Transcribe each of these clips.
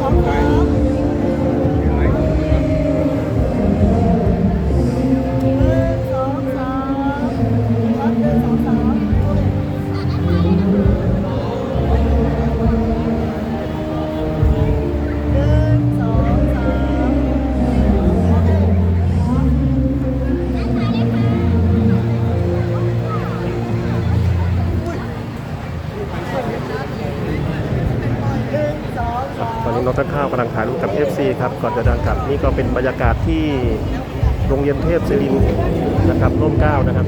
phóng đó. ตอนนี้น้องตั้งข้าวกำลังถ่ายรูปกับ FC ครับก่อนจะเดินกลับนี่ก็เป็นบรรยากาศที่โรงเรียนเทพศิรินนะครับร่มเก้านะครับ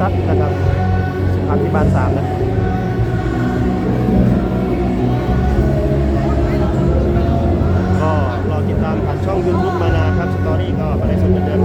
ทัศนนะครับสุขาพิบาลสามนะก็รอติดตามผ่านช่องยูทูบมานาครับสตอรี่ก็มาได้สดเหเดิม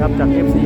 ครับจาก FC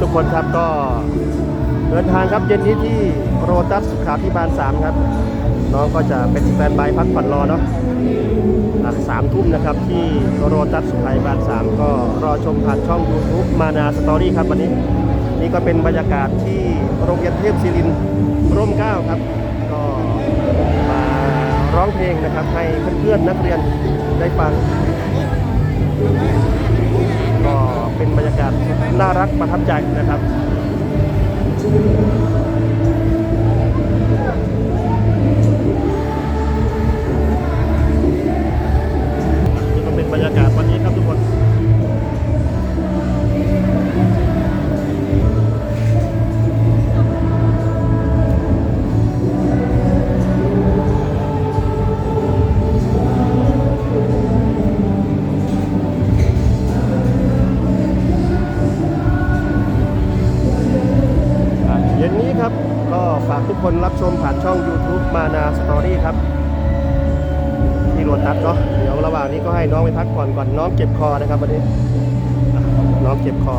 ทุกคนครับก็เดินทางครับเย็นนี้ที่โรตัสสุขาพิบาล3ครับ น้องก็จะเป็นสแตนบายพักผ่อนรอเนาะสามทุ่มนะครับที่โรตัสสุขาพิบาล3ก็รอชมผ่านช่อง YouTube มานาสตอรี่ครับวันนี้ นี่ก็เป็นบรรยากาศที่โรงเรียนเทพศิรินร่มเก้าครับ ก็มาร้องเพลงนะครับให้เพื่อนๆนักเรียนได้ฟัง น่ารักประทับใจนะครับ คนรับชมผ่านช่อง YouTube มานาสตอรี่ครับที่โรตัสเนาะเดี๋ยวระหว่างนี้ก็ให้น้องไปพักผ่อนก่อนน้องเจ็บคอนะครับวันนี้น้องเจ็บคอ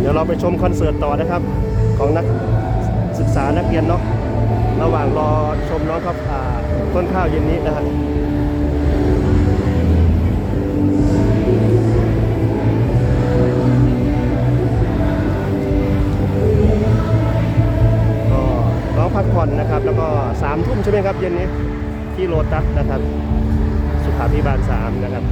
เดี๋ยวเราไปชมคอนเสิร์ตต่อนะครับ ของนักศึกษานักเรียนเนาะ ระหว่างรอชมน้องครับอ่าต้นข้าวเย็นนี้นะฮะก็น้องพักผ่อนนะครับ แล้วก็สามทุ่มใช่ไหมครับ เย็นนี้ที่โลตัสนะครับ สุขาพิบาลสามนะครับ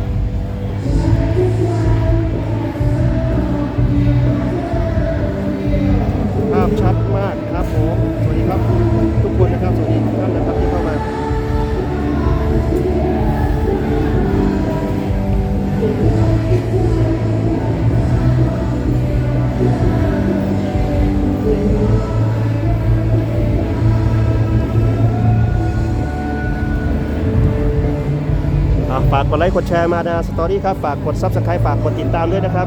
ฝากกดไลค์กดแชร์มานาสตอรี่ครับ ฝากกด Subscribe ฝากกดติดตามด้วยนะครับ